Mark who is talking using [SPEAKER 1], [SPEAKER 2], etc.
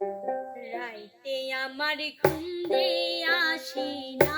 [SPEAKER 1] রাইতে আমার ঘুম আসি না